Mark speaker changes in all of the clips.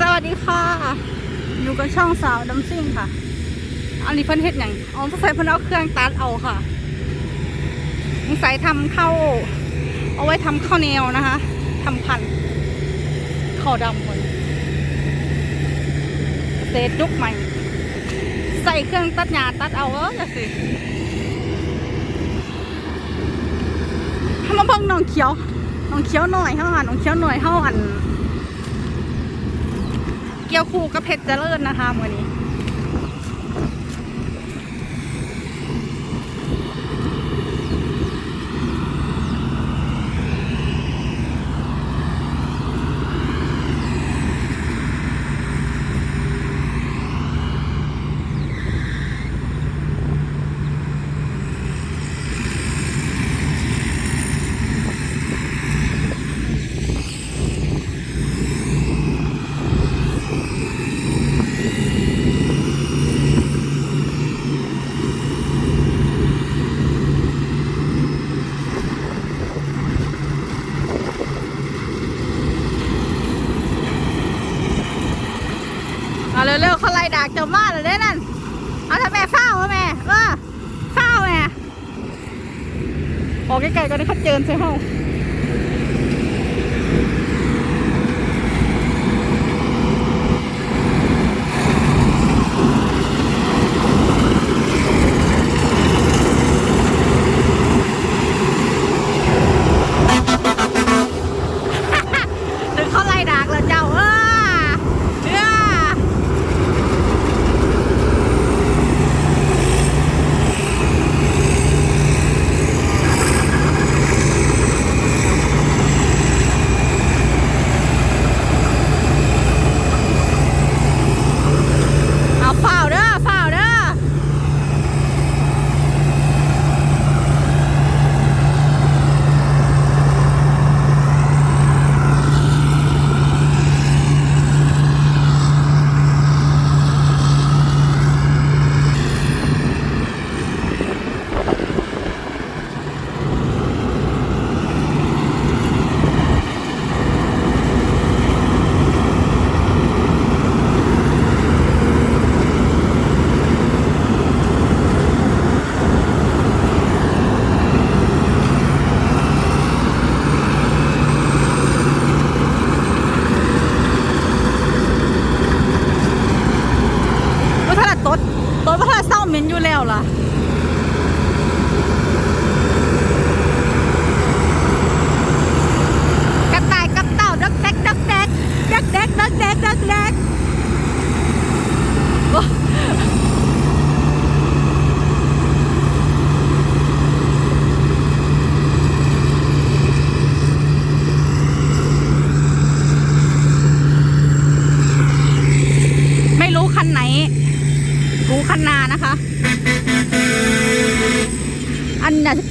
Speaker 1: สวัสดีค่ะ อยู่กับช่องสาวดัมซิ่งค่ะ อันนี้เพิ่นเฮ็ดหยังอ๋อสงสัยเพิ่นเอาเครื่องตัดเอาค่ะสงสัยทำเข้าวเอาไว้ทำข้าวเหนียวนะคะทำพันธุ์ข้าวดำคนเศษยุกใหม่ ใส่เครื่องตัดหญ้าตัดเอาเออจะสิทำมาเบิ่งน้องเขียวน้องเขียวหน่อยเฮาอะน้องเขียวหน่อยเฮาอัน เกี๊ยวคู่กับเพชรเจริญนะคะมื่อนี้ มากเจ้ามาเลยเด้นั่น เอาถ้าแม่เฝ้าแม่เออเฝ้าแม่ออกไกลๆก็ได้ขัดเจินใช่ห้อง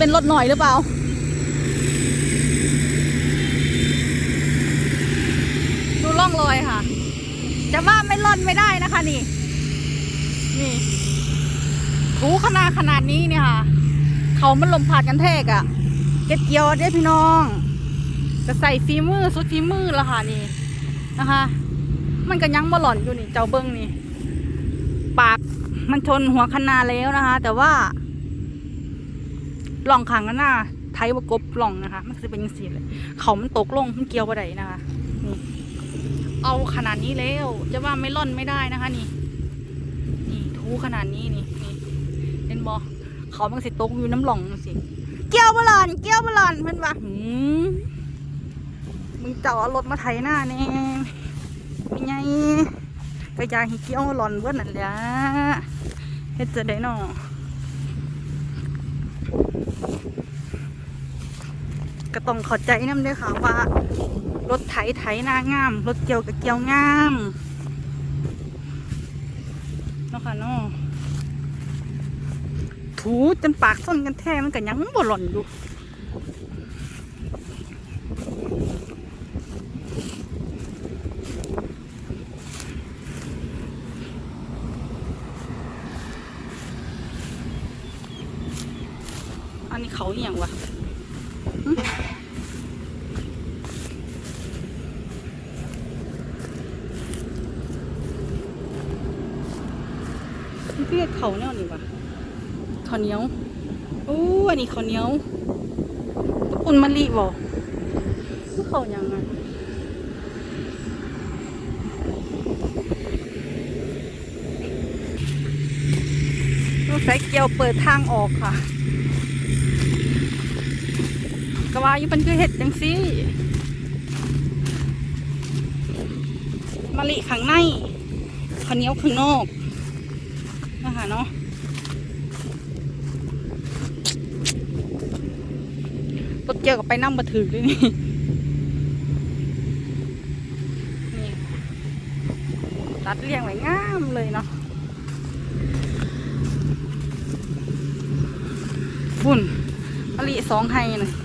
Speaker 1: เป็นรถหน่อยหรือเปล่า ดูร่องรอยค่ะ จะว่าไม่ร่อนไม่ได้นะคะนี่ นี่ถูขนาดขนาดนี้เนี่ยค่ะ เขามันลมผ่านกันแทกอะ่ะ เก็บเกี่ยวได้พี่น้อง จะใส่ฟีมือสุดฟีมือและค่ะนี่นะคะ มันก็ยังบ่หล่อนอยู่นี่ เจ้าเบิ้งนี่ ปากมันชนหัวคนาแล้วนะคะ แต่ว่า หล่องขังกันหน้าไทยบกบหล่องนะคะ มันจะเป็นยังสีเลยเขามันตกลงมันเกี่ยวบ่ได้นะคะนี่เอาขนาดนี้แล้วจะว่าไม่ร่อนไม่ได้นะคะนี่ นี่ทูขนาดนี้นี่นี่เห็นบอเขามันสิตกอยู่น้ำหล่องสิเกี่ยวบอลอนเกี่ยวบอลอนเพื่อนว่ามึงเจ้าเอารถมาไถหน้าแน่เป็นไงกระยายให้เกี่ยวหลอนเบิ้นั่นแหละเฮ็ดจะได้นอ ก็ต้องขอใจน้ำด้วยค่ะว่า รถไถไถหน้างาม รถเกี่ยวกับเกี่ยวงามเนาะค่ะเนาะถูจนปากส้นกันแท้มันกันยังบ่หล่อนอยู่ อันนี้เขาอย่างวะเลือดเขาแน่นี่วะขอาเนียวอู้อันนี้ขอาเนียวอุ่นมะลิบอกเขาอย่างไงใช้เกียวเปิดทางออกค่ะ กว่าอยู่เป็นคือเห็ดจังซี่มะลิข้างในข้าวเหนียวข้างนอกนะคะเนาะรถเกียวกับไปนั่งมาถือด้วยนี่นี่ตัดเรียงไว้งามเลยเนาะฝุ่นมะลิสองไฮนะ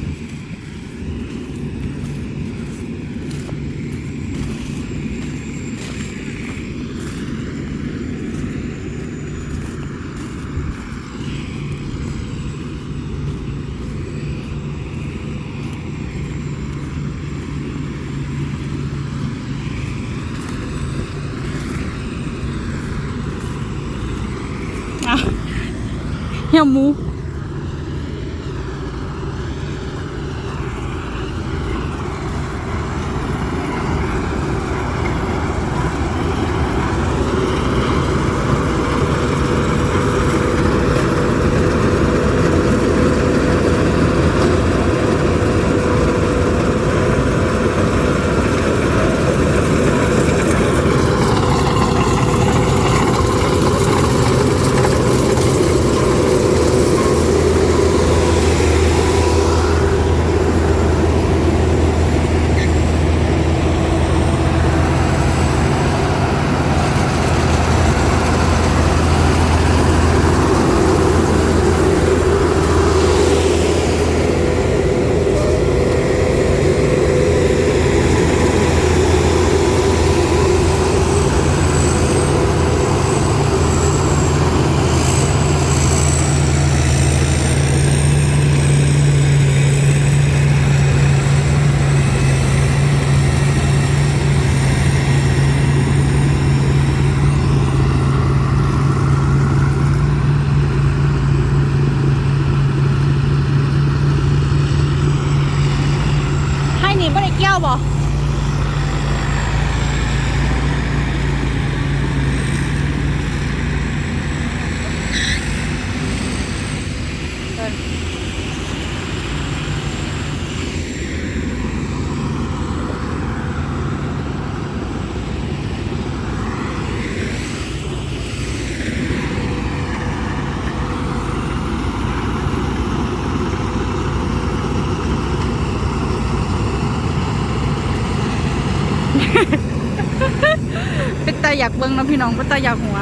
Speaker 1: Yamu. อยากเบิ้งเนาะพี่น้องก็ตาอยากหัว